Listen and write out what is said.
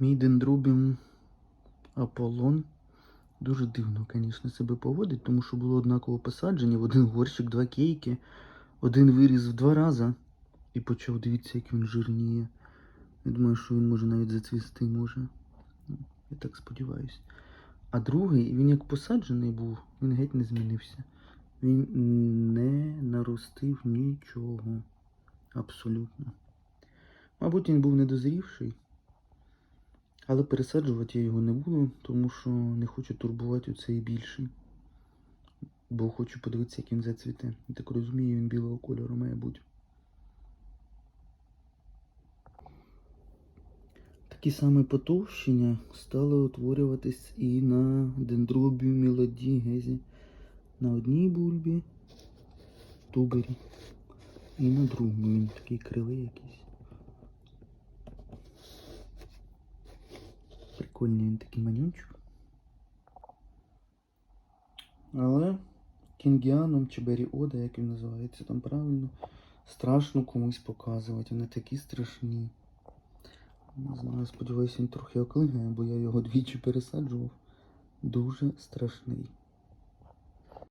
Мій дендробіум Аполлон дуже дивно, звісно, себе поводить, тому що було однаково посадження в один горщик, два кейки, один виріс в два рази і почав дивіться, як він жирніє. Я думаю, що він може навіть зацвісти може. Я так сподіваюся. А другий, він як посаджений був, він геть не змінився. Він не наростив нічого. Абсолютно. Мабуть, він був недозрівший. Але пересаджувати я його не буду, тому що не хочу турбувати оцей більший. Бо хочу подивитися, як він зацвіте. Я так розумію, він білого кольору має бути. Такі саме потовщення стали утворюватись і на дендробіумі ладі гезі. На одній бульбі, тубері, і на другому він такий кривий якийсь. Прикольний він такий манюнчик. Але кінгіаном чи Беріода, як він називається там правильно, страшно комусь показувати. Вони такі страшні. Не знаю, сподіваюся, він трохи оклигає, бо я його двічі пересаджував. Дуже страшний.